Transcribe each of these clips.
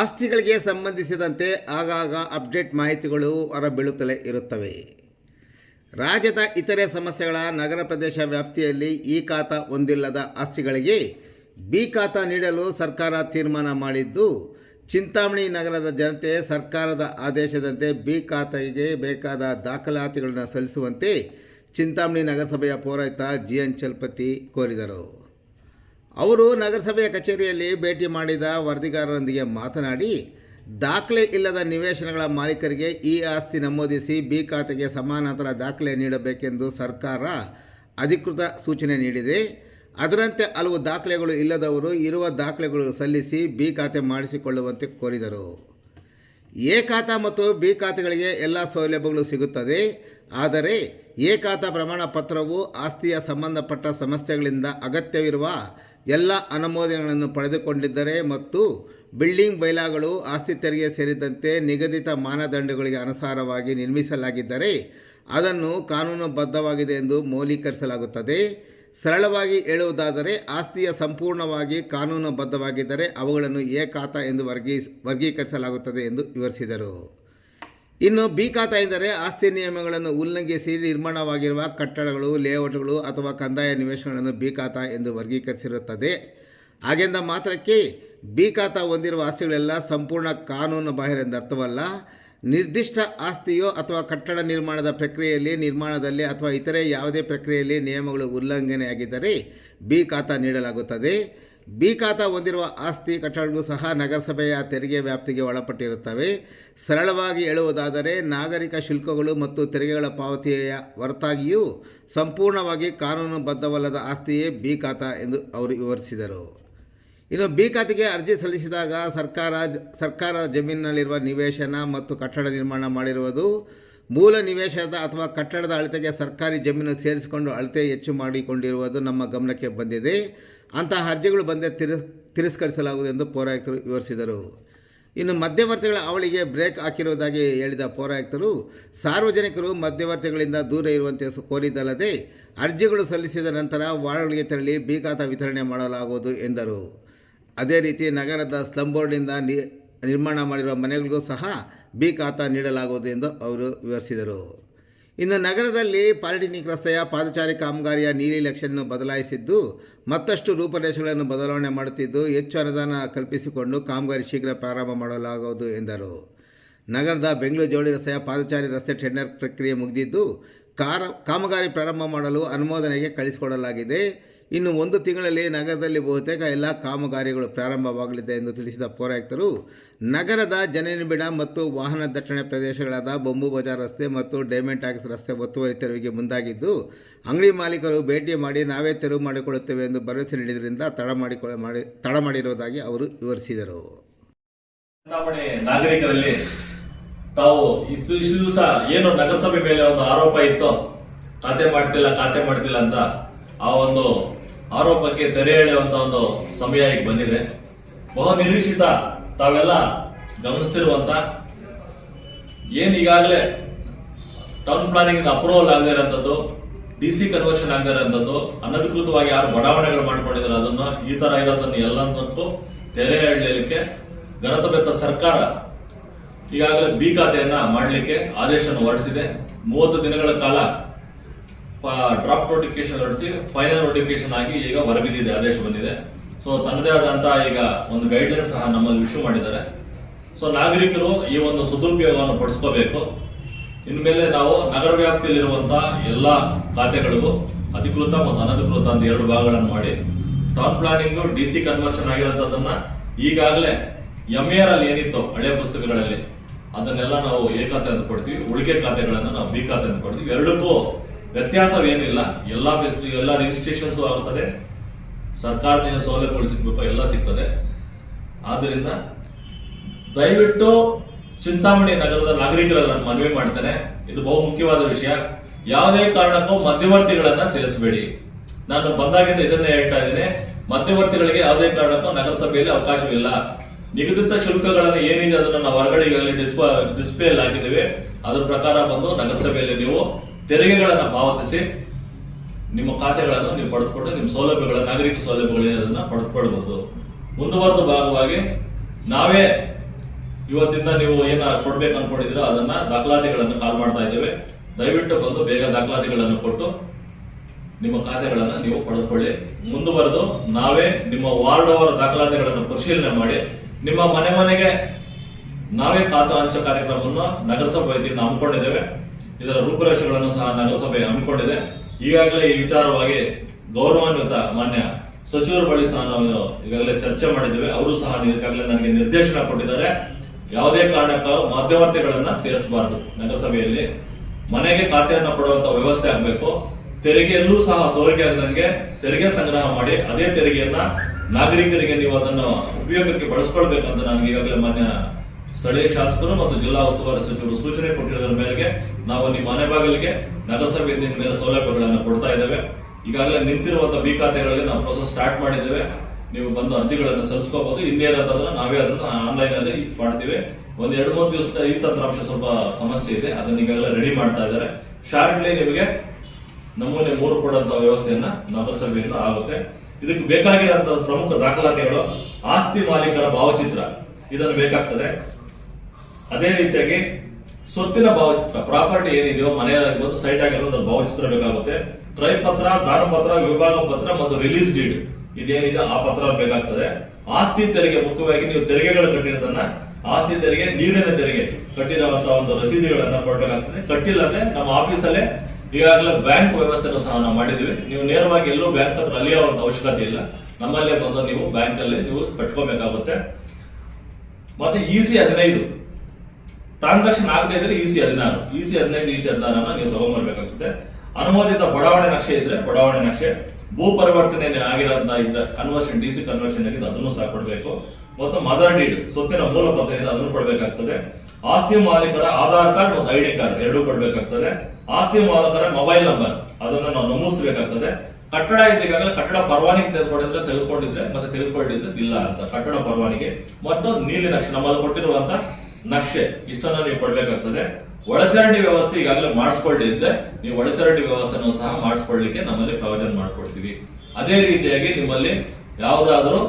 ಆಸ್ತಿಗಳಿಗೆ ಸಂಬಂಧಿಸಿದಂತೆ ಆಗಾಗ ಅಪ್ಡೇಟ್ ಮಾಹಿತಿಗಳು ಹೊರಬೀಳುತ್ತಲೇ ಇರುತ್ತವೆ. ರಾಜ್ಯದ ಇತರೆ ಸಮಸ್ಯೆಗಳ ನಗರ ಪ್ರದೇಶ ವ್ಯಾಪ್ತಿಯಲ್ಲಿ ಈ ಖಾತ ಹೊಂದಿಲ್ಲದ ಆಸ್ತಿಗಳಿಗೆ ಬಿ ಖಾತ ನೀಡಲು ಸರ್ಕಾರ ತೀರ್ಮಾನ ಮಾಡಿದ್ದು, ಚಿಂತಾಮಣಿ ನಗರದ ಜನತೆ ಸರ್ಕಾರದ ಆದೇಶದಂತೆ ಬಿ ಖಾತೆಗೆ ಬೇಕಾದ ದಾಖಲಾತಿಗಳನ್ನು ಸಲ್ಲಿಸುವಂತೆ ಚಿಂತಾಮಣಿ ನಗರಸಭೆಯ ಪೌರಾಯುಕ್ತ ಜಿ ಎನ್ ಚಲಪತಿ ಕೋರಿದರು. ಅವರು ನಗರಸಭೆಯ ಕಚೇರಿಯಲ್ಲಿ ಭೇಟಿ ಮಾಡಿದ ವರದಿಗಾರರೊಂದಿಗೆ ಮಾತನಾಡಿ, ದಾಖಲೆ ಇಲ್ಲದ ನಿವೇಶನಗಳ ಮಾಲೀಕರಿಗೆ ಈ ಆಸ್ತಿ ನಮೂದಿಸಿ ಬಿ ಖಾತೆಗೆ ಸಮಾನಾಂತರ ದಾಖಲೆ ನೀಡಬೇಕೆಂದು ಸರ್ಕಾರ ಅಧಿಕೃತ ಸೂಚನೆ ನೀಡಿದೆ. ಅದರಂತೆ ಹಲವು ದಾಖಲೆಗಳು ಇಲ್ಲದವರು ಇರುವ ದಾಖಲೆಗಳು ಸಲ್ಲಿಸಿ ಬಿ ಖಾತೆ ಮಾಡಿಸಿಕೊಳ್ಳುವಂತೆ ಕೋರಿದರು. ಎ ಖಾತಾ ಮತ್ತು ಬಿ ಖಾತೆಗಳಿಗೆ ಎಲ್ಲ ಸೌಲಭ್ಯಗಳು ಸಿಗುತ್ತದೆ. ಆದರೆ ಎ ಖಾತಾ ಪ್ರಮಾಣ ಪತ್ರವು ಆಸ್ತಿಯ ಸಂಬಂಧಪಟ್ಟ ಸಮಸ್ಯೆಗಳಿಂದ ಅಗತ್ಯವಿರುವ ಎಲ್ಲ ಅನುಮೋದನೆಗಳನ್ನು ಪಡೆದುಕೊಂಡಿದ್ದರೆ ಮತ್ತು ಬಿಲ್ಡಿಂಗ್ ಬೈಲಾಗಳು ಆಸ್ತಿ ತೆರಿಗೆ ಸೇರಿದಂತೆ ನಿಗದಿತ ಮಾನದಂಡಗಳಿಗೆ ಅನುಸಾರವಾಗಿ ನಿರ್ಮಿಸಲಾಗಿದ್ದರೆ ಅದನ್ನು ಕಾನೂನುಬದ್ಧವಾಗಿದೆ ಎಂದು ಮೌಲೀಕರಿಸಲಾಗುತ್ತದೆ ಸರಳವಾಗಿ ಹೇಳುವುದಾದರೆ ಆಸ್ತಿಯ ಸಂಪೂರ್ಣವಾಗಿ ಕಾನೂನುಬದ್ಧವಾಗಿದ್ದರೆ ಅವುಗಳನ್ನು ಏಕಾತ ಎಂದು ವರ್ಗೀ, ವರ್ಗೀಕರಿಸಲಾಗುತ್ತದೆ ಎಂದು ವಿವರಿಸಿದರು. ಇನ್ನು ಬಿ ಖಾತಾ ಎಂದರೆ ಆಸ್ತಿ ನಿಯಮಗಳನ್ನು ಉಲ್ಲಂಘಿಸಿ ನಿರ್ಮಾಣವಾಗಿರುವ ಕಟ್ಟಡಗಳು, ಲೇಔಟ್ಗಳು ಅಥವಾ ಕಂದಾಯ ನಿವೇಶನಗಳನ್ನು ಬಿ ಖಾತಾ ಎಂದು ವರ್ಗೀಕರಿಸಿರುತ್ತದೆ. ಹಾಗೆಂದ ಮಾತ್ರಕ್ಕೆ ಬಿ ಖಾತಾ ಹೊಂದಿರುವ ಆಸ್ತಿಗಳೆಲ್ಲ ಸಂಪೂರ್ಣ ಕಾನೂನು ಬಾಹಿರ ಅರ್ಥವಲ್ಲ. ನಿರ್ದಿಷ್ಟ ಆಸ್ತಿಯೋ ಅಥವಾ ಕಟ್ಟಡ ನಿರ್ಮಾಣದ ಪ್ರಕ್ರಿಯೆಯಲ್ಲಿ, ನಿರ್ಮಾಣದಲ್ಲಿ ಅಥವಾ ಇತರೆ ಯಾವುದೇ ಪ್ರಕ್ರಿಯೆಯಲ್ಲಿ ನಿಯಮಗಳು ಉಲ್ಲಂಘನೆಯಾಗಿದ್ದರೆ ಬಿ ಖಾತಾ ನೀಡಲಾಗುತ್ತದೆ. ಬಿ ಖಾತಾ ಹೊಂದಿರುವ ಆಸ್ತಿ ಕಟ್ಟಡಗಳು ಸಹ ನಗರಸಭೆಯ ತೆರಿಗೆ ವ್ಯಾಪ್ತಿಗೆ ಒಳಪಟ್ಟಿರುತ್ತವೆ. ಸರಳವಾಗಿ ಹೇಳುವುದಾದರೆ ನಾಗರಿಕ ಶುಲ್ಕಗಳು ಮತ್ತು ತೆರಿಗೆಗಳ ಪಾವತಿಯ ಹೊರತಾಗಿಯೂ ಸಂಪೂರ್ಣವಾಗಿ ಕಾನೂನುಬದ್ಧವಲ್ಲದ ಆಸ್ತಿಯೇ ಬಿ ಖಾತಾ ಎಂದು ಅವರು ವಿವರಿಸಿದರು. ಇನ್ನು ಬಿ ಖಾತೆಗೆ ಅರ್ಜಿ ಸಲ್ಲಿಸಿದಾಗ ಸರ್ಕಾರ ಸರ್ಕಾರ ಜಮೀನಿನಲ್ಲಿರುವ ನಿವೇಶನ ಮತ್ತು ಕಟ್ಟಡ ನಿರ್ಮಾಣ ಮಾಡಿರುವುದು ಮೂಲ ನಿವೇಶನದ ಅಥವಾ ಕಟ್ಟಡದ ಅಳತೆಗೆ ಸರ್ಕಾರಿ ಜಮೀನು ಸೇರಿಸಿಕೊಂಡು ಅಳತೆ ಹೆಚ್ಚು ಮಾಡಿಕೊಂಡಿರುವುದು ನಮ್ಮ ಗಮನಕ್ಕೆ ಬಂದಿದೆ. ಅಂತಹ ಅರ್ಜಿಗಳು ಬಂದೇ ತಿರಸ್, ತಿರಸ್ಕರಿಸಲಾಗುವುದು ಎಂದು ಪೌರಾಯುಕ್ತರು ವಿವರಿಸಿದರು. ಇನ್ನು ಮಧ್ಯವರ್ತಿಗಳ ಅವಳಿಗೆ ಬ್ರೇಕ್ ಹಾಕಿರುವುದಾಗಿ ಹೇಳಿದ ಪೌರಾಯುಕ್ತರು, ಸಾರ್ವಜನಿಕರು ಮಧ್ಯವರ್ತಿಗಳಿಂದ ದೂರ ಇರುವಂತೆ ಕೋರಿದ್ದಲ್ಲದೆ ಅರ್ಜಿಗಳು ಸಲ್ಲಿಸಿದ ನಂತರ ವಾರ್ಡ್ಗಳಿಗೆ ತೆರಳಿ ಬಿ ಖಾತಾ ವಿತರಣೆ ಮಾಡಲಾಗುವುದು ಎಂದರು. ಅದೇ ರೀತಿ ನಗರದ ಸ್ಲಮ್ ಬೋರ್ಡ್ನಿಂದ ನಿ, ನಿರ್ಮಾಣ ಮಾಡಿರುವ ಮನೆಗಳಿಗೂ ಸಹ ಬೀಕಾತ ನೀಡಲಾಗುವುದು ಎಂದು ಅವರು ವಿವರಿಸಿದರು. ಇನ್ನು ನಗರದಲ್ಲಿ ಪಾಲಿಟೆಕ್ನಿಕ್ ರಸ್ತೆಯ ಪಾದಚಾರಿ ಕಾಮಗಾರಿಯ ನೀಲಿ ಲಕ್ಷನ್ನು ಬದಲಾಯಿಸಿದ್ದು, ಮತ್ತಷ್ಟು ರೂಪರೇಷೆಗಳನ್ನು ಬದಲಾವಣೆ ಮಾಡುತ್ತಿದ್ದು, ಹೆಚ್ಚು ಅನುದಾನ ಕಲ್ಪಿಸಿಕೊಂಡು ಕಾಮಗಾರಿ ಶೀಘ್ರ ಪ್ರಾರಂಭ ಮಾಡಲಾಗುವುದು ಎಂದರು. ನಗರದ ಬೆಂಗಳೂರು ಜೋಡಿ ರಸ್ತೆಯ ಪಾದಚಾರಿ ರಸ್ತೆ ಟೆಂಡರ್ ಪ್ರಕ್ರಿಯೆ ಮುಗಿದಿದ್ದು, ಕಾರ, ಕಾಮಗಾರಿ ಪ್ರಾರಂಭ ಮಾಡಲು ಅನುಮೋದನೆಗೆ ಕಳಿಸಿಕೊಡಲಾಗಿದೆ. ಇನ್ನು ಒಂದು ತಿಂಗಳಲ್ಲಿ ನಗರದಲ್ಲಿ ಬಹುತೇಕ ಎಲ್ಲ ಕಾಮಗಾರಿಗಳು ಪ್ರಾರಂಭವಾಗಲಿದೆ ಎಂದು ತಿಳಿಸಿದ ಪೌರಾಯುಕ್ತರು, ನಗರದ ಜನನಿಬಿಡ ಮತ್ತು ವಾಹನ ದಟ್ಟಣೆ ಪ್ರದೇಶಗಳಾದ ಬೊಂಬು ಬಜಾರ್ ರಸ್ತೆ ಮತ್ತು ಡೈಮಂಡ್ ಟ್ಯಾಕ್ಸ್ ರಸ್ತೆ ಒತ್ತುವರಿ ತೆರವಿಗೆ ಮುಂದಾಗಿದ್ದು, ಅಂಗಡಿ ಮಾಲೀಕರು ಭೇಟಿ ಮಾಡಿ ನಾವೇ ತೆರವು ಮಾಡಿಕೊಳ್ಳುತ್ತೇವೆ ಎಂದು ಭರವಸೆ ನೀಡಿದ್ದರಿಂದ ತಡ ಮಾಡಿಕೊಳ್ಳ ಮಾಡಿ, ತಡ ಮಾಡಿರುವುದಾಗಿ ಅವರು ವಿವರಿಸಿದರು. ನಾಗರಿಕರಲ್ಲಿ ತಾವು ಇಷ್ಟು ಇಷ್ಟು ದಿವಸ ಏನು ನಗರಸಭೆ ಮೇಲೆ ಒಂದು ಆರೋಪ ಇತ್ತು, ಖಾತೆ ಮಾಡ್ತಿಲ್ಲ ಖಾತೆ ಮಾಡ್ತಿಲ್ಲ ಅಂತ ಆ ಒಂದು ಆರೋಪಕ್ಕೆ ತೆರೆ ಎಳೆಯುವಂತ ಒಂದು ಸಮಯ ಈಗ ಬಂದಿದೆ. ಬಹು ನಿರೀಕ್ಷಿತ ತಾವೆಲ್ಲ ಗಮನಿಸಿರುವಂತ ಏನ್ ಈಗಾಗಲೇ ಟೌನ್ ಪ್ಲಾನಿಂಗ್ ಅಪ್ರೂವಲ್ ಆಗದೇ ಇರೋಂಥದ್ದು ಡಿ ಸಿ ಕನ್ವರ್ಷನ್ ಆಗದೇ ಇರೋಂಥದ್ದು, ಅನಧಿಕೃತವಾಗಿ ಯಾರು ಬಡಾವಣೆಗಳು ಮಾಡ್ಕೊಂಡಿದ್ದಾರೆ ಅದನ್ನು ಈ ತರ ಇರೋದನ್ನು ಎಲ್ಲಂತೂ ತೆರೆ ಎಳೆಯಲಿಕ್ಕೆ ಗರತಬೆತ್ತ ಸರ್ಕಾರ ಈಗಾಗಲೇ ಬಿ ಖಾತೆಯನ್ನ ಮಾಡಲಿಕ್ಕೆ ಆದೇಶವನ್ನು ಹೊರಡಿಸಿದೆ. ಮೂವತ್ತು ದಿನಗಳ ಕಾಲ ಡ್ರಾಫ್ಟ್ ನೋಟಿಫಿಕೇಶನ್ ಹೊರಡಿಸಿ ಫೈನಲ್ ನೋಟಿಫಿಕೇಶನ್ ಆಗಿ ಈಗ ಹೊರಬಿದ್ದಿದೆ, ಆದೇಶ ಬಂದಿದೆ. ಸೊ ತನ್ನದೇ ಆದಂತಹ ಈಗ ಒಂದು ಗೈಡ್ಲೈನ್ ಸಹ ನಮ್ಮಲ್ಲಿ ಇಶ್ಯೂ ಮಾಡಿದ್ದಾರೆ. ಸೊ ನಾಗರಿಕರು ಈ ಒಂದು ಸದುಪಯೋಗವನ್ನು ಪಡಿಸ್ಕೋಬೇಕು. ಇನ್ಮೇಲೆ ನಾವು ನಗರ ವ್ಯಾಪ್ತಿಯಲ್ಲಿರುವಂತಹ ಎಲ್ಲ ಖಾತೆಗಳಿಗೂ ಅಧಿಕೃತ ಮತ್ತು ಅನಧಿಕೃತ ಅಂತ ಎರಡು ಭಾಗಗಳನ್ನು ಮಾಡಿ town planning D C conversion ಆಗಿರೋದನ್ನ ಈಗಾಗಲೇ ಎಂ ಅಲ್ಲಿ ಏನಿತ್ತು ಹಳೆ ಪುಸ್ತಕಗಳಲ್ಲಿ, ಅದನ್ನೆಲ್ಲ ನಾವು ಎ ಖಾತೆ ಅಂತ ಕೊಡ್ತೀವಿ, ಉಳಿಕೆ ಖಾತೆಗಳನ್ನು ನಾವು ಬಿ ಖಾತೆ ಅಂತ ಕೊಡ್ತೀವಿ. ಎರಡಕ್ಕೂ ವ್ಯತ್ಯಾಸವೇನಿಲ್ಲ. ಎಲ್ಲ ಫೆಸಿಲಿ ಎಲ್ಲ ರಿಜಿಸ್ಟ್ರೇಷನ್ಸ್ ಆಗುತ್ತದೆ ಸರ್ಕಾರದಿಂದ ಸೌಲಭ್ಯಗಳು ಸಿಗ್ಬೇಕು, ಎಲ್ಲ ಸಿಗ್ತದೆ. ಆದ್ದರಿಂದ ದಯವಿಟ್ಟು ಚಿಂತಾಮಣಿ ನಗರದ ನಾಗರಿಕರಲ್ಲಿ ನಾನು ಮನವಿ ಮಾಡ್ತೇನೆ. ಇದು ಬಹು ಮುಖ್ಯವಾದ ವಿಷಯ. ಯಾವುದೇ ಕಾರಣಕ್ಕೂ ಮಧ್ಯವರ್ತಿಗಳನ್ನ ಸೇರಿಸಬೇಡಿ. ನಾನು ಬಂದಾಗಿಂದ ಇದನ್ನೇ ಹೇಳ್ತಾ ಇದ್ದೇನೆ. ಮಧ್ಯವರ್ತಿಗಳಿಗೆ ಯಾವುದೇ ಕಾರಣಕ್ಕೂ ನಗರಸಭೆಯಲ್ಲಿ ಅವಕಾಶವಿಲ್ಲ. ನಿಗದಿತ ಶುಲ್ಕಗಳನ್ನು ಏನಿದೆ ಅದನ್ನು ನಾವು ಹೊರಗಡೆ ಡಿಸ್ಪ ಡಿಸ್ಪ್ಲೇ ಡಿಸ್ಪ್ಲೇಯಲ್ಲಿ ಹಾಕಿದ್ದೇವೆ. ಅದ್ರ ಪ್ರಕಾರ ಬಂದು ನಗರಸಭೆಯಲ್ಲಿ ನೀವು ತೆರಿಗೆಗಳನ್ನು ಪಾವತಿಸಿ ನಿಮ್ಮ ಖಾತೆಗಳನ್ನು ನೀವು ಪಡೆದುಕೊಂಡು ನಿಮ್ಮ ಸೌಲಭ್ಯಗಳ ನಾಗರಿಕ ಸೌಲಭ್ಯಗಳನ್ನ ಅದನ್ನ ಪಡೆದುಕೊಳ್ಬಹುದು ಮುಂದುವರೆದ ಭಾಗವಾಗಿ ನಾವೇ ಇವತ್ತಿಂದ ನೀವು ಏನ ಕೊಡ್ಬೇಕು ಅನ್ಕೊಂಡಿದ್ದೀರೋ ಅದನ್ನ ದಾಖಲಾತಿಗಳನ್ನು ಕಾಲ್ ಮಾಡ್ತಾ ಇದ್ದೇವೆ. ದಯವಿಟ್ಟು ಬಂದು ಬೇಗ ದಾಖಲಾತಿಗಳನ್ನು ಕೊಟ್ಟು ನಿಮ್ಮ ಖಾತೆಗಳನ್ನು ನೀವು ಪಡೆದುಕೊಳ್ಳಿ. ಮುಂದುವರೆದು ನಾವೇ ನಿಮ್ಮ ವಾರ್ಡ್ ಅವರ ದಾಖಲಾತಿಗಳನ್ನು ಪರಿಶೀಲನೆ ಮಾಡಿ, ನಿಮ್ಮ ಮನೆ ಮನೆಗೆ ನಾವೇ ಖಾತಾ ಹಂಚ ಕಾರ್ಯಕ್ರಮವನ್ನು ನಗರಸಭೆ ವತಿಯಿಂದ ಹಮ್ಮಿಕೊಂಡಿದ್ದೇವೆ. ಇದರ ರೂಪುರೇಷೆಗಳನ್ನು ಸಹ ನಗರಸಭೆ ಹಮ್ಮಿಕೊಂಡಿದೆ. ಈಗಾಗಲೇ ಈ ವಿಚಾರವಾಗಿ ಗೌರವಾನ್ವಿತ ಮಾನ್ಯ ಸಚಿವರ ಬಳಿ ಸಹ ನಾವು ಈಗಾಗಲೇ ಚರ್ಚೆ ಮಾಡಿದ್ದೇವೆ. ಅವರು ಸಹ ಈಗಾಗಲೇ ನನಗೆ ನಿರ್ದೇಶನ ಕೊಟ್ಟಿದ್ದಾರೆ. ಯಾವುದೇ ಕಾರಣಕ್ಕೂ ಮಧ್ಯವರ್ತಿಗಳನ್ನ ಸೇರಿಸಬಾರದು. ನಗರಸಭೆಯಲ್ಲಿ ಮನೆಗೆ ಖಾತೆಯನ್ನು ಕೊಡುವಂತ ವ್ಯವಸ್ಥೆ ಆಗಬೇಕು. ತೆರಿಗೆಯಲ್ಲೂ ಸಹ ಸೋರಿಕೆ ಆಗದಂಗೆ ತೆರಿಗೆ ಸಂಗ್ರಹ ಮಾಡಿ ಅದೇ ತೆರಿಗೆಯನ್ನ ನಾಗರಿಕರಿಗೆ ನೀವು ಅದನ್ನು ಉಪಯೋಗಕ್ಕೆ ಬಳಸ್ಕೊಳ್ಬೇಕಂತ ನಾನು ಈಗಾಗಲೇ ಮಾನ್ಯ ಸ್ಥಳೀಯ ಶಾಸಕರು ಮತ್ತು ಜಿಲ್ಲಾ ಉಸ್ತುವಾರಿ ಸಚಿವರು ಸೂಚನೆ ಕೊಟ್ಟಿರೋದ್ರ ಮೇರೆಗೆ ನಾವು ನಿಮ್ಮ ಮನೆ ಬಾಗಿಲಿಗೆ ನಗರಸಭೆಯಿಂದ ಮೇಲೆ ಸೌಲಭ್ಯಗಳನ್ನು ಕೊಡ್ತಾ ಇದ್ದೇವೆ. ಈಗಾಗಲೇ ನಿಂತಿರುವಂತಹ ಬಿ ಖಾತೆಗಳಲ್ಲಿ ನಾವು ಪ್ರೋಸೆಸ್ ಸ್ಟಾರ್ಟ್ ಮಾಡಿದ್ದೇವೆ. ನೀವು ಬಂದು ಅರ್ಜಿಗಳನ್ನು ಸಲ್ಲಿಸ್ಕೋಬಹುದು. ಹಿಂದೆ ಇರೋದನ್ನ ನಾವೇ ಅದನ್ನ ಆನ್ಲೈನ್ ಅಲ್ಲಿ ಮಾಡ್ತೀವಿ. ಒಂದ್ ಎರಡು ಮೂರು ದಿವಸದ ಈ ತಂತ್ರಾಂಶ ಸ್ವಲ್ಪ ಸಮಸ್ಯೆ ಇದೆ. ಅದನ್ನ ಈಗಾಗಲೇ ರೆಡಿ ಮಾಡ್ತಾ ಇದ್ದಾರೆ. ಶಾರ್ಟ್ಲಿ ನಿಮಗೆ ನಮೂನೆ ಮೂರು ಕೊಡುವಂತ ವ್ಯವಸ್ಥೆಯನ್ನ ನಗರಸಭೆಯಿಂದ ಆಗುತ್ತೆ. ಇದಕ್ಕೆ ಬೇಕಾಗಿರುವಂತಹ ಪ್ರಮುಖ ದಾಖಲಾತಿಗಳು ಆಸ್ತಿ ಮಾಲೀಕರ ಭಾವಚಿತ್ರ. ಇದನ್ನು ಬೇಕಾಗ್ತದೆ. ಅದೇ ರೀತಿಯಾಗಿ ಸ್ವತ್ತಿನ ಭಾವಚಿತ್ರ, ಪ್ರಾಪರ್ಟಿ ಏನಿದೆಯೋ ಮನೆ ಆಗಿರ್ಬೋದು ಸೈಟ್ ಆಗಿರ್ಬೋದು ಭಾವಚಿತ್ರ ಬೇಕಾಗುತ್ತೆ. ಕ್ರಯ ಪತ್ರ ದಾನಪತ್ರ, ವಿಭಾಗ ಪತ್ರ ಮತ್ತು ರಿಲೀಸ್ ಡೀಡ್ ಇದೇನಿದೆ, ಆ ಪತ್ರ ಬೇಕಾಗ್ತದೆ. ಆಸ್ತಿ ತೆರಿಗೆ, ಮುಖ್ಯವಾಗಿ ನೀವು ತೆರಿಗೆಗಳು ಕಟ್ಟಿರೋದನ್ನ ಆಸ್ತಿ ತೆರಿಗೆ, ನೀರಿನ ತೆರಿಗೆ ಕಟ್ಟಿರುವಂತ ಒಂದು ರಸೀದಿಗಳನ್ನ ಕೊಡಬೇಕಾಗ್ತದೆ. ಕಟ್ಟಿಲ್ಲ ಅಂದ್ರೆ ನಮ್ಮ ಆಫೀಸಲ್ಲೇ ಈಗಾಗಲೇ ಬ್ಯಾಂಕ್ ವ್ಯವಸ್ಥೆಯನ್ನು ಸಹ ನಾವು ಮಾಡಿದೀವಿ ನೀವು ನೇರವಾಗಿ ಎಲ್ಲೂ ಬ್ಯಾಂಕ್ ಹತ್ರ ಅಲಿಯುವಂತ ಅವಶ್ಯಕತೆ ಇಲ್ಲ. ನಮ್ಮಲ್ಲೇ ಬಂದು ನೀವು ಬ್ಯಾಂಕ್ ಅಲ್ಲಿ ನೀವು ಕಟ್ಕೋಬೇಕಾಗುತ್ತೆ. ಮತ್ತೆ ಇಸಿ ಹದಿನೈದು ಟ್ರಾನ್ಸಾಕ್ಷನ್ ಆಗದೆ ಇದ್ರೆ ಇಸಿ ಹದಿನಾರು. ಇಸಿ ಹದಿನೈದು ಇಸಿ ಹದಿನಾರನ್ನ ನೀವು ತಗೊಂಡ್ಬರ್ಬೇಕಾಗ್ತದೆ ಅನುಮೋದಿತ ಬಡಾವಣೆ ನಕ್ಷೆ ಇದ್ರೆ ಬಡಾವಣೆ ನಕ್ಷೆ. ಭೂ ಪರಿವರ್ತನೆ ಆಗಿರೋಂತ ಇದ್ರೆ ಕನ್ವರ್ಷನ್ ಡಿ ಸಿ ಕನ್ವರ್ಷನ್ ಆಗಿದೆ ಅದನ್ನು ಸಹ ಕೊಡಬೇಕು. ಮತ್ತು ಮದರ್ ಡೀಡ್ ಸೊತ್ತಿನ ಮೂಲ ಪತ್ರ ಇದೆ ಅದನ್ನು ಕೊಡಬೇಕಾಗ್ತದೆ. ಆಸ್ತಿ ಮಾಲೀಕರ ಆಧಾರ್ ಕಾರ್ಡ್ ಮತ್ತು ಐಡಿ ಕಾರ್ಡ್ ಎರಡೂ ಕೊಡಬೇಕಾಗ್ತದೆ. ಆಸ್ತಿ ಮಾಲೀಕರ ಮೊಬೈಲ್ ನಂಬರ್, ಅದನ್ನ ನಾವು ನಮೂದಿಸಬೇಕಾಗ್ತದೆ. ಕಟ್ಟಡ ಇದ್ರೆ ಈಗಾಗಲೇ ಕಟ್ಟಡ ಪರವಾನಗಿ ತೆಗೆದುಕೊಂಡಿದ್ರೆ ತೆಗೆದುಕೊಂಡಿದ್ರೆ, ಮತ್ತೆ ತೆಗೆದುಕೊಂಡಿದ್ರೆ ಇಲ್ಲ ಅಂತ ಕಟ್ಟಡ ಪರವಾನಿಗೆ. ಮತ್ತು ನೀಲಿ ನಕ್ಷೆ, ನಮ್ಮಲ್ಲಿ ಕೊಟ್ಟಿರುವಂತ ನಕ್ಷೆ ಇಷ್ಟನ್ನ ನೀವು ಕೊಡ್ಬೇಕಾಗ್ತದೆ. ಒಳಚರಂಡಿ ವ್ಯವಸ್ಥೆ ಈಗಾಗಲೇ ಮಾಡಿಸ್ಕೊಳ್ಳಿದ್ರೆ ನೀವು ಒಳಚರಂಡಿ ವ್ಯವಸ್ಥೆನೂ ಸಹ ಮಾಡಿಸ್ಕೊಳ್ಳಿಕ್ಕೆ ನಮ್ಮಲ್ಲಿ ಪ್ರಯೋಜನ ಮಾಡ್ಕೊಡ್ತೀವಿ. ಅದೇ ರೀತಿಯಾಗಿ ನಿಮ್ಮಲ್ಲಿ ಯಾವುದಾದ್ರೂ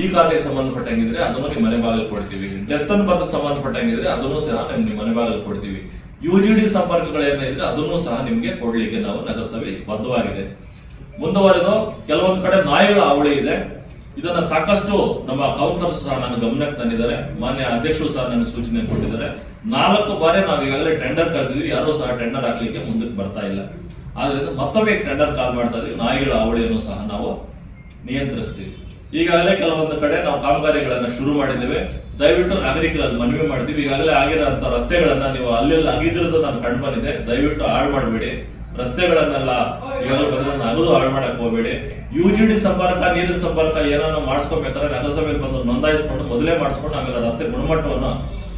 ಈ ಖಾತೆಗೆ ಸಂಬಂಧಪಟ್ಟಂಗಿದ್ರೆ ಅದನ್ನು ನಿಮ್ಮ ಮನೆ ಬಾಗಿಲು ಕೊಡ್ತೀವಿ. ಡೆತ್ ಬರ್ತಕ್ಕೆ ಸಂಬಂಧಪಟ್ಟಂಗಿದ್ರೆ ಅದನ್ನು ಸಹ ನಿಮ್ ನಿಮ್ಮ ಮನೆ ಬಾಗಿಲು ಕೊಡ್ತೀವಿ. ಯು ಜಿ ಡಿ ಸಂಪರ್ಕಗಳೇನಿದ್ರೆ ಅದನ್ನು ಸಹ ನಿಮಗೆ ಕೊಡ್ಲಿಕ್ಕೆ ನಾವು ನಗರಸಭೆ ಬದ್ಧವಾಗಿದೆ. ಮುಂದುವರೆದು ಕೆಲವೊಂದು ಕಡೆ ನಾಯಿಗಳ ಅವಳಿ ಇದೆ. ಇದನ್ನ ಸಾಕಷ್ಟು ನಮ್ಮ ಕೌನ್ಸಿಲರ್ ಸಹ ನನ್ನ ಗಮನಕ್ಕೆ ತಂದಿದ್ದಾರೆ. ಮಾನ್ಯ ಅಧ್ಯಕ್ಷರು ಸಹ ನನಗೆ ಸೂಚನೆ ಕೊಟ್ಟಿದ್ದಾರೆ. ನಾಲ್ಕು ಬಾರಿ ನಾವು ಈಗಾಗಲೇ ಟೆಂಡರ್ ಕರೆದಿದ್ವಿ ಯಾರೂ ಸಹ ಟೆಂಡರ್ ಹಾಕ್ಲಿಕ್ಕೆ ಮುಂದಕ್ಕೆ ಬರ್ತಾ ಇಲ್ಲ. ಆದ್ರಿಂದ ಮತ್ತೊಮ್ಮೆ ಟೆಂಡರ್ ಕಾಲ್ ಮಾಡ್ತಾ ಇದೀವಿ. ನಾಯಿಗಳ ಅವಳಿಯನ್ನು ಸಹ ನಾವು ನಿಯಂತ್ರಿಸ್ತೀವಿ. ಈಗಾಗಲೇ ಕೆಲವೊಂದು ಕಡೆ ನಾವು ಕಾಮಗಾರಿಗಳನ್ನು ಶುರು ಮಾಡಿದ್ದೇವೆ. ದಯವಿಟ್ಟು ನಾಗರಿಕರಲ್ಲಿ ಮನವಿ ಮಾಡ್ತೀವಿ. ಈಗಾಗಲೇ ಆಗಿರೋ ರಸ್ತೆಗಳನ್ನ ನೀವು ಅಲ್ಲೆಲ್ಲ ಆಗಿದ್ರದ್ದು ನಾನು ಕಂಡು ಬಂದಿದೆ ದಯವಿಟ್ಟು ಹಾಳು ಮಾಡಬೇಡಿ. ರಸ್ತೆಗಳನ್ನೆಲ್ಲ ಬರೋದನ್ನ ಅಗದು ಹಾಳು ಮಾಡಕ್ ಹೋಗಬೇಡಿ. ಯು ಜಿ ಡಿ ಸಂಪರ್ಕ, ನೀರಿನ ಸಂಪರ್ಕ ಏನಾದ್ರು ಮಾಡಿಸ್ಕೋಬೇಕಾದ್ರೆ ನಗರಸಭೆಯಲ್ಲಿ ಬಂದು ನೋಂದಾಯಿಸ್ಕೊಂಡು ಮೊದಲೇ ಮಾಡಿಸ್ಕೊಂಡು ಆಮೇಲೆ ರಸ್ತೆ ಗುಣಮಟ್ಟವನ್ನು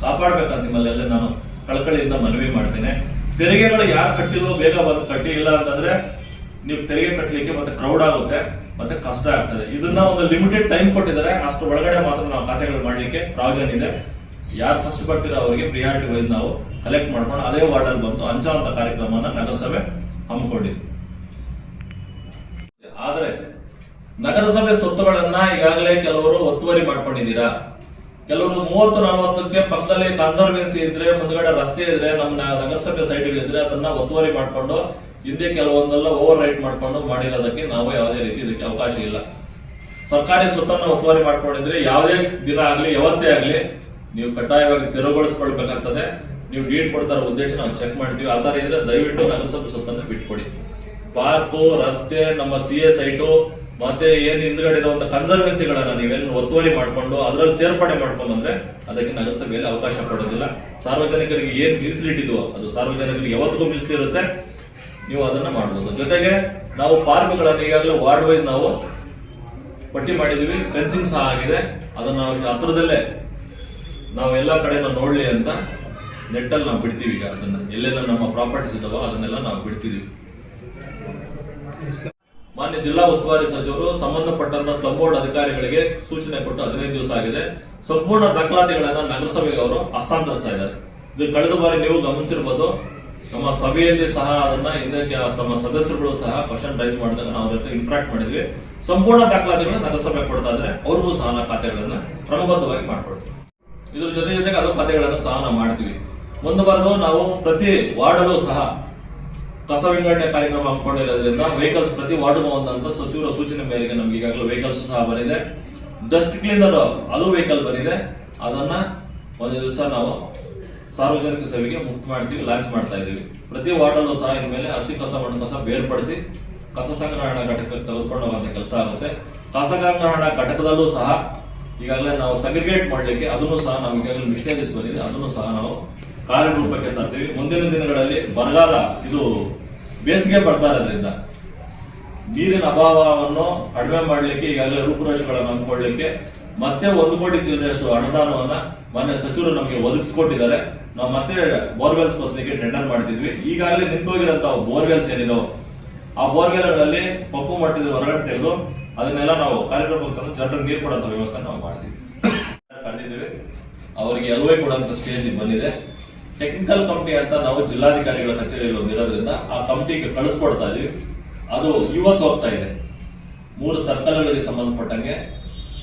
ಕಾಪಾಡ್ಬೇಕಂತ ನಿಮ್ಮಲ್ಲೆಲ್ಲ ನಾನು ಕಳಕಳಿಯಿಂದ ಮನವಿ ಮಾಡ್ತೇನೆ. ತೆರಿಗೆಗಳು ಯಾರು ಕಟ್ಟಿಲ್ವೋ ಬೇಗ ಬಂದು ಕಟ್ಟಿ, ಇಲ್ಲ ಅಂತಂದ್ರೆ ನೀವು ತೆರಿಗೆ ಕಟ್ಟಲಿಕ್ಕೆ ಮತ್ತೆ ಕ್ರೌಡ್ ಆಗುತ್ತೆ, ಮತ್ತೆ ಕಷ್ಟ ಆಗ್ತದೆ. ಇದನ್ನ ಒಂದು ಲಿಮಿಟೆಡ್ ಟೈಮ್ ಕೊಟ್ಟಿದ್ದಾರೆ. ಅಷ್ಟು ಒಳಗಡೆ ಮಾತ್ರ ನಾವು ಖಾತೆಗಳು ಮಾಡಲಿಕ್ಕೆ ಪ್ರಾವಿಷನ್ ಇದೆ. ಯಾರು ಫಸ್ಟ್ ಬರ್ತೀರೋ ಅವರಿಗೆ ಪ್ರಿಯಾರಿಟಿ ವೈಸ್ ನಾವು ಕಲೆಕ್ಟ್ ಮಾಡ್ಕೊಂಡು ಅದೇ ವಾರ್ಡಲ್ಲಿ ಬಂತು ಹಂಚುವಂತ ಕಾರ್ಯಕ್ರಮನ ನಗರಸಭೆ ಹಮ್ಮಿಕೊಂಡಿದೆ ಆದರೆ ನಗರಸಭೆ ಸ್ವತ್ತುಗಳನ್ನ ಈಗಾಗಲೇ ಕೆಲವರು ಒತ್ತುವರಿ ಮಾಡ್ಕೊಂಡಿದ್ದೀರಾ? ಕೆಲವರು ಮೂವತ್ತು ನಲವತ್ತಕ್ಕೆ ಪಕ್ಕದಲ್ಲಿ ಕನ್ಸರ್ವೆನ್ಸಿ ಇದ್ರೆ, ಮುಂದ್ಗಡೆ ರಸ್ತೆ ಇದ್ರೆ, ನಮ್ಮ ನಗರಸಭೆ ಸೈಡ್ ಇದ್ರೆ ಅದನ್ನ ಒತ್ತುವರಿ ಮಾಡ್ಕೊಂಡು ಹಿಂದೆ ಕೆಲವೊಂದೆಲ್ಲ ಓವರ್ ರೈಟ್ ಮಾಡ್ಕೊಂಡು ಮಾಡಿರೋದಕ್ಕೆ ನಾವು ಯಾವುದೇ ರೀತಿ ಇದಕ್ಕೆ ಅವಕಾಶ ಇಲ್ಲ. ಸರ್ಕಾರಿ ಸ್ವತ್ತನ್ನು ಒತ್ತುವರಿ ಮಾಡ್ಕೊಂಡಿದ್ರೆ ಯಾವುದೇ ದಿನ ಆಗಲಿ, ಯಾವತ್ತೇ ಆಗ್ಲಿ ನೀವು ಕಡ್ಡಾಯವಾಗಿ ತೆರವುಗೊಳಿಸ್ಕೊಳ್ಬೇಕಾಗ್ತದೆ. ನೀವು ಡೀಟ್ ಕೊಡ್ತಾರ ಉದ್ದೇಶ ನಾವು ಚೆಕ್ ಮಾಡ್ತೀವಿ. ಆ ಥರ ಇದ್ರೆ ದಯವಿಟ್ಟು ನಗರಸಭೆ ಸ್ವತ್ತನ್ನು ಬಿಟ್ಕೊಡಿ. ಪಾರ್ಕು, ರಸ್ತೆ, ನಮ್ಮ ಸಿ ಎ ಸೈಟು, ಮತ್ತೆ ಏನು ಹಿಂದ್ಗಡೆ ಇರುವಂತ ಕನ್ಸರ್ವೆನ್ಸಿಗಳನ್ನ ನೀವೇನು ಒತ್ತುವರಿ ಮಾಡಿಕೊಂಡು, ಅದರಲ್ಲಿ ಸೇರ್ಪಡೆ ಮಾಡ್ಕೊಂಡು ಬಂದ್ರೆ ಅದಕ್ಕೆ ನಗರಸಭೆಯಲ್ಲಿ ಅವಕಾಶ ಕೊಡೋದಿಲ್ಲ. ಸಾರ್ವಜನಿಕರಿಗೆ ಏನ್ ಮೀಸಲಿಟ್ಟಿದ್ವೋ ಅದು ಸಾರ್ವಜನಿಕರಿಗೆ ಯಾವತ್ತಿಗೂ ಮೀಸಲಿರುತ್ತೆ ನೀವು ಅದನ್ನ ಮಾಡ್ಬೋದು. ಜೊತೆಗೆ ನಾವು ಪಾರ್ಕ್ಗಳನ್ನು ಈಗಾಗಲೇ ವಾರ್ಡ್ ವೈಸ್ ನಾವು ಪಟ್ಟಿ ಮಾಡಿದೀವಿ. ಫೆನ್ಸಿಂಗ್ ಸಹ ಆಗಿದೆ. ಅದನ್ನ ಹತ್ರದಲ್ಲೇ ನಾವು ಎಲ್ಲ ಕಡೆನೂ ನೋಡಲಿ ಅಂತ ನೆಟ್ಟಲ್ಲಿ ನಾವು ಬಿಡ್ತೀವಿ ಈಗ ಅದನ್ನ. ಎಲ್ಲೆಲ್ಲ ನಮ್ಮ ಪ್ರಾಪರ್ಟೀಸ್ ಇದಾವೋ ಅದನ್ನೆಲ್ಲ ನಾವು ಬಿಡ್ತೀವಿ. ಮಾನ್ಯ ಜಿಲ್ಲಾ ಉಸ್ತುವಾರಿ ಸಚಿವರು ಸಂಬಂಧಪಟ್ಟಂತ ಸ್ಲಮ್ ಬೋರ್ಡ್ ಅಧಿಕಾರಿಗಳಿಗೆ ಸೂಚನೆ ಕೊಟ್ಟು ಹದಿನೈದು ದಿವಸ ಆಗಿದೆ. ಸಂಪೂರ್ಣ ದಾಖಲಾತಿಗಳನ್ನ ನಗರಸಭೆಗೆ ಅವರು ಹಸ್ತಾಂತರಿಸ್ತಾ ಇದ್ದಾರೆ. ಇದು ಕಳೆದ ಬಾರಿ ನೀವು ಗಮನಿಸಿರ್ಬೋದು, ನಮ್ಮ ಸಭೆಯಲ್ಲಿ ಸಹ ಅದನ್ನ ಹಿಂದಕ್ಕೆ ನಮ್ಮ ಸದಸ್ಯರುಗಳು ಸಹ ಕ್ವಶನ್ ರೈಸ್ ಮಾಡಿದಾಗ ನಾವು ಜೊತೆ ಇಂಟ್ರಾಕ್ಟ್ ಮಾಡಿದ್ವಿ. ಸಂಪೂರ್ಣ ದಾಖಲಾತಿಗಳನ್ನ ನಗರಸಭೆ ಕೊಡ್ತಾ ಇದ್ರೆ ಅವ್ರಿಗೂ ಸಹ ಖಾತೆಗಳನ್ನ ಕ್ರಮಬದ್ಧವಾಗಿ ಮಾಡ್ಕೊಡ್ತೀವಿ. ಇದ್ರ ಜೊತೆ ಜೊತೆಗೆ ಅದು ಕಥೆಗಳನ್ನು ಸಹ ನಾವು ಮಾಡ್ತೀವಿ. ಮುಂದುವರೆದು ನಾವು ಪ್ರತಿ ವಾರ್ಡಲ್ಲೂ ಸಹ ಕಸ ವಿಂಗಡಣೆ ಕಾರ್ಯಕ್ರಮ ಹಮ್ಮಿಕೊಂಡಿರೋದ್ರಿಂದ ವೆಹಿಕಲ್ಸ್ ಪ್ರತಿ ವಾರ್ಡ್ ಒಂದಂತ ಸಚಿವರ ಸೂಚನೆ ಮೇರೆಗೆ ನಮ್ಗೆ ಈಗಾಗಲೇ ವೆಹಿಕಲ್ಸ್ ಸಹ ಬಂದಿದೆ. ಡಸ್ಟ್ ಕ್ಲೀನರ್ ಅದು ವೆಹಿಕಲ್ ಬಂದಿದೆ. ಅದನ್ನ ಒಂದು ದಿವಸ ನಾವು ಸಾರ್ವಜನಿಕ ಸೇವೆಗೆ ಮುಕ್ತ ಮಾಡ್ತೀವಿ ಲಾಂಚ್ ಮಾಡ್ತಾ ಇದೀವಿ ಪ್ರತಿ ವಾರ್ಡಲ್ಲೂ ಸಹ ಇನ್ಮೇಲೆ ಹಸಿ ಕಸ ಒಣ ಕಸ ಬೇರ್ಪಡಿಸಿ ಕಸ ಸಂಗ್ರಹಣಾ ಘಟಕಕ್ಕೆ ತೆಗೆದುಕೊಂಡು ಹೋಗುವಂತ ಕೆಲಸ ಆಗುತ್ತೆ. ಕಸ ಸಂಗ್ರಹಣಾ ಘಟಕದಲ್ಲೂ ಸಹ ಈಗಾಗಲೇ ನಾವು ಸಗ್ರಿಗೇಟ್ ಮಾಡಲಿಕ್ಕೆ ಅದನ್ನು ಸಹ ನಾವು ಈಗಾಗಲೇ ಬಂದಿದೆ. ಅದನ್ನು ಸಹ ನಾವು ಕಾರ್ಯರೂಪಕ್ಕೆ ತರ್ತೀವಿ. ಮುಂದಿನ ದಿನಗಳಲ್ಲಿ ಬರಗಾಲ, ಇದು ಬೇಸಿಗೆ ಬರ್ತಾ ಇರೋದ್ರಿಂದ ನೀರಿನ ಅಭಾವವನ್ನು ಕಡಿಮೆ ಮಾಡಲಿಕ್ಕೆ, ಈಗಾಗಲೇ ರೂಪುರೇಷೆಗಳನ್ನು ಹಮ್ಮಿಕೊಳ್ಳಿಕ್ಕೆ ಮತ್ತೆ ಒಂದು ಕೋಟಿ ಚಿಲ್ಲರೆಯಷ್ಟು ಅನುದಾನವನ್ನ ಮಾನ್ಯ ಸಚಿವರು ನಮಗೆ ಒದಗಿಸ್ಕೊಟ್ಟಿದ್ದಾರೆ. ನಾವು ಮತ್ತೆ ಬೋರ್ವೆಲ್ಸ್ ಕೊಡ್ಲಿಕ್ಕೆ ಟೆಂಡರ್ ಮಾಡ್ತಿದ್ವಿ. ಈಗಾಗಲೇ ನಿಂತೋಗಿರೋಂಥ ಬೋರ್ವೆಲ್ಸ್ ಏನಿದೆ ಆ ಬೋರ್ವೆಲ್ಗಳಲ್ಲಿ ಪಪ್ಪು ಮಟ್ಟದ ಹೊರಗಡೆ ತೆಗೆದು ಅದನ್ನೆಲ್ಲ ನಾವು ಕಾರ್ಯಕ್ರಮ ಜನರು ನೀರು ಕೊಡುವಂತ ವ್ಯವಸ್ಥೆ ನಾವು ಮಾಡ್ತೀವಿ. ಕರೆದಿದ್ದೀವಿ? ಅವರಿಗೆ ಎಲ್ ವೈ ಕೊಡುವಂತ ಸ್ಟೇಜ್ ಬಂದಿದೆ. ಟೆಕ್ನಿಕಲ್ ಕಮಿಟಿ ಅಂತ ನಾವು ಜಿಲ್ಲಾಧಿಕಾರಿಗಳ ಕಚೇರಿಯಲ್ಲಿ ಒಂದಿರೋದ್ರಿಂದ ಆ ಕಮಿಟಿಗೆ ಕಳಿಸ್ಕೊಡ್ತಾ ಇದೀವಿ. ಅದು ಇವತ್ತು ಹೋಗ್ತಾ ಇದೆ. ಮೂರು ಸರ್ಕಲ್ಗಳಿಗೆ ಸಂಬಂಧಪಟ್ಟಂಗೆ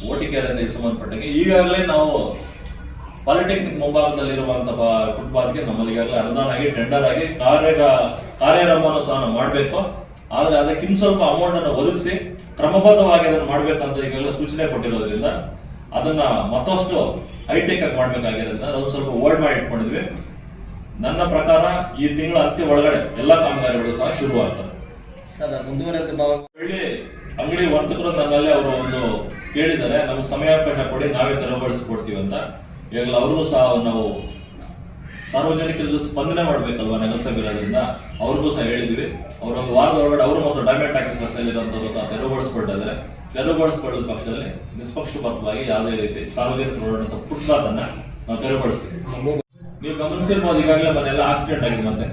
ಓಟಿಕೆರೆಗೆ ಸಂಬಂಧಪಟ್ಟಂಗೆ. ಈಗಾಗಲೇ ನಾವು ಪಾಲಿಟೆಕ್ನಿಕ್ ಮುಂಭಾಗದಲ್ಲಿರುವಂತಹ ಫುಟ್ಪಾತ್ಗೆ ನಮ್ಮಲ್ಲಿ ಈಗಾಗಲೇ ಅನುದಾನ ಆಗಿ ಟೆಂಡರ್ ಆಗಿ ಕಾರ್ಯ ಕಾರ್ಯಾರಂಭನೂ ಸಹ ಮಾಡಬೇಕು. ಆದರೆ ಅದಕ್ಕಿಂತ ಸ್ವಲ್ಪ ಅಮೌಂಟ್ ಅನ್ನು ಒದಗಿಸಿ ಕ್ರಮಬದ್ಧವಾಗಿ ಅದನ್ನು ಮಾಡಬೇಕಂತ ಈಗೆಲ್ಲ ಸೂಚನೆ ಕೊಟ್ಟಿರೋದ್ರಿಂದ ಅದನ್ನ ಮತ್ತಷ್ಟು ಹೈಟೆಕ್ ಆಗಿ ಮಾಡ್ಬೇಕಾಗಿರೋದ್ರಿಂದ ಅದನ್ನು ಸ್ವಲ್ಪ ಓಲ್ಡ್ ಮಾಡಿ ಇಟ್ಕೊಂಡಿದ್ವಿ. ನನ್ನ ಪ್ರಕಾರ ಈ ತಿಂಗಳ ಅಂತ್ಯ ಒಳಗಡೆ ಎಲ್ಲಾ ಕಾಮಗಾರಿಗಳು ಸಹ ಶುರು ಆಗ್ತವೆ. ಬೆಳ್ಳಿ ಅಂಗಡಿ ವರ್ತಕರು ನನ್ನಲ್ಲಿ ಅವರು ಒಂದು ಕೇಳಿದ್ದಾರೆ. ನಮ್ಗೆ ಸಮಯಾವಕಾಶ ಕೊಡಿ ನಾವೇ ತೆರವುಗೊಳಿಸ್ಕೊಡ್ತೀವಿ ಅಂತ. ಈಗಾಗಲೇ ಅವ್ರಿಗೂ ಸಹ ನಾವು ಸಾರ್ವಜನಿಕರಿಗೂ ಸ್ಪಂದನೆ ಮಾಡಬೇಕಲ್ವಾ ನಗರಸಭೆಗಳಿಂದ ಅವ್ರಿಗೂ ಸಹ ಹೇಳಿದ್ವಿ. ಅವ್ರೊಂದು ವಾರದ ಒಳಗಡೆ ಅವರು ಮತ್ತು ಡೈಮಂಡ್ ಟ್ಯಾಕ್ಸ್ ರಸ್ತೆಯಲ್ಲಿರುವಂತವರು ಸಹ ತೆರವುಗೊಳಿಸ್ಬಿಟ್ಟಿದ್ರೆ ಇದ್ದಾರೆ ಪಕ್ಷದಲ್ಲಿ ನಿಷ್ಪಕ್ಷಪಾತವಾಗಿ ಯಾವುದೇ ರೀತಿ ಸಾರ್ವಜನಿಕರು ಓಡಾಡುವಂತ ಫುಟ್ಪಾತ್ ಅನ್ನ ನಾವು ತೆರವುಗೊಳಿಸ್ತೀವಿ. ನೀವು ಗಮನಿಸಿರ್ಬೋದು ಈಗಾಗಲೇ ಮನೆಯೆಲ್ಲ ಆಕ್ಸಿಡೆಂಟ್ ಆಗಿದೆ ಮತ್ತೆ.